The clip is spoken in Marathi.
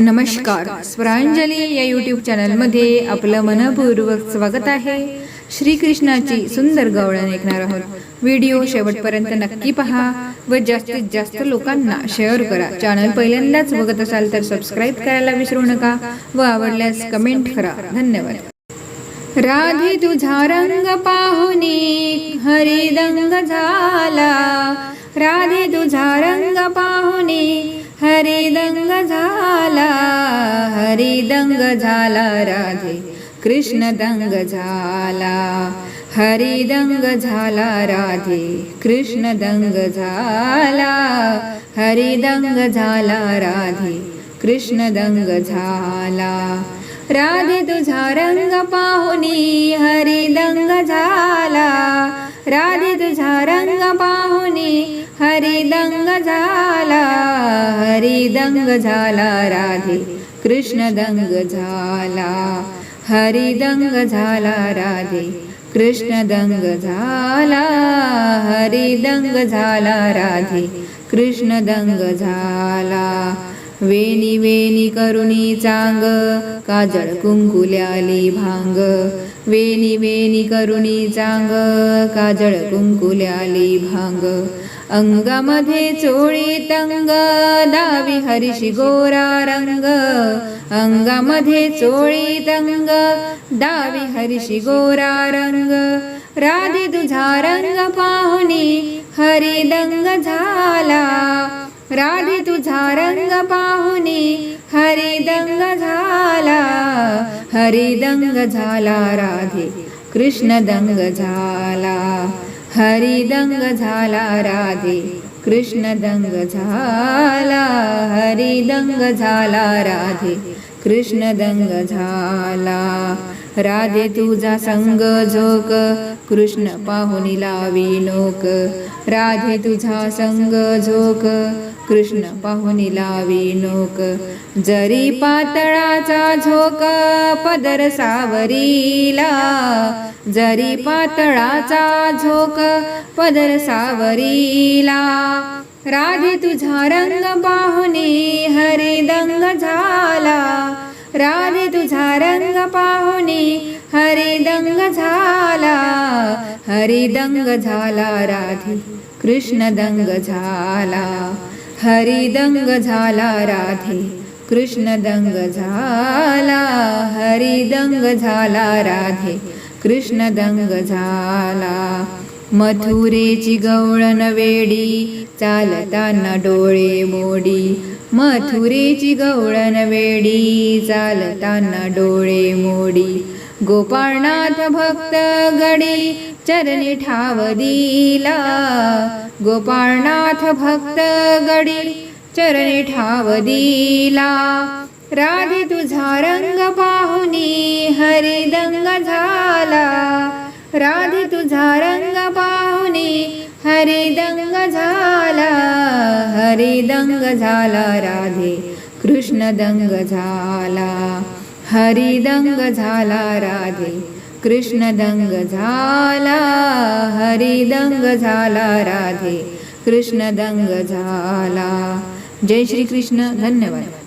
नमस्कार. स्वरांजली या यूट्यूब चॅनलमध्ये आपलं मनपूर्वक स्वागत आहे. श्रीकृष्णाची सुंदर गवळण ऐकणार आहोत. व्हिडिओ शेवटपर्यंत नक्की पहा व जास्तीत जास्त लोकांना शेअर करा. चॅनल पहिल्यांदाच बघत असाल तर सबस्क्राईब करायला विसरू नका व आवडल्यास कमेंट करा. धन्यवाद. राधे तुझा रंग पाहुनी हरिदंग झाला. राधे तुझा रंग पाहुनी हरिदंग झाला राधे कृष्ण दंग झाला. हरिदंग झाला राधे कृष्ण दंग झाला. हरिदंग झाला राधे कृष्ण दंग झाला. राधे तुझा रंग पाहुनी हरिदंग झाला. राधे तुझा रंग पाहुनी हरिदंग झाला. हरिदंग झाला राधे कृष्ण दंग झाला हरिदंग झाला राधे कृष्ण दंग झाला हरिदंग झाला राधे कृष्ण दंग झाला वेणी वेणी करुणी चांग काजळ कुंकुल्याली भांग. वेणी वेणी करुणी चांग काजळ कुंकुल्याली भांग. अंगामध्ये चोळी तंग दावी हरिशी गोरा रंग. अंगामध्ये चोळी तंग दावी हरिशी गोरा रंग. राधे तुझा रंग पाहुनी हरिदंग झाला. राधे तुझा रंग पाहुनी हरिदंग झाला. हरिदंग झाला राधे कृष्ण दंग झाला. हरिदंग झाला राधे कृष्ण दंग झाला. हरिदंग झाला राधे कृष्ण दंग झाला. राधे तुझा संग झोक कृष्ण पाहुनी लावी लोक राधे तुझा संग झोक कृष्ण पाहुनी लावी नोक. जरी पातळाचा झोक पदर सावरीला जरी पातळाचा झोक पदर सावरीला. राधे तुझा रंग पाहुनी हरिदंग झाला. राधे तुझा रंग पाहुनी हरिदंग झाला. हरिदंग झाला राधे कृष्ण दंग झाला. हरिदंग झाला राधे कृष्ण दंग झाला हरिदंग झाला राधे कृष्ण दंग झाला मथुरेची गवळण वेडी चालताना डोळे मोडी। मथुरेची गवळण वेडी चालताना डोळे मोडी। गोपाळनाथ भक्त गडी चरणी ठाव दिला गोपाळनाथ भक्त गडी चरणी ठाव दिला राधे तुझा रंग पाहुनी हरिदंग झाला. राधे तुझा रंग पाहुनी हरिदंग झाला. हरिदंग झाला राधे कृष्ण दंग झाला. हरिदंग झाला राधे कृष्ण दंग झाला हरिदंग झाला राधे कृष्ण दंग झाला जय श्री कृष्ण धन्यवाद।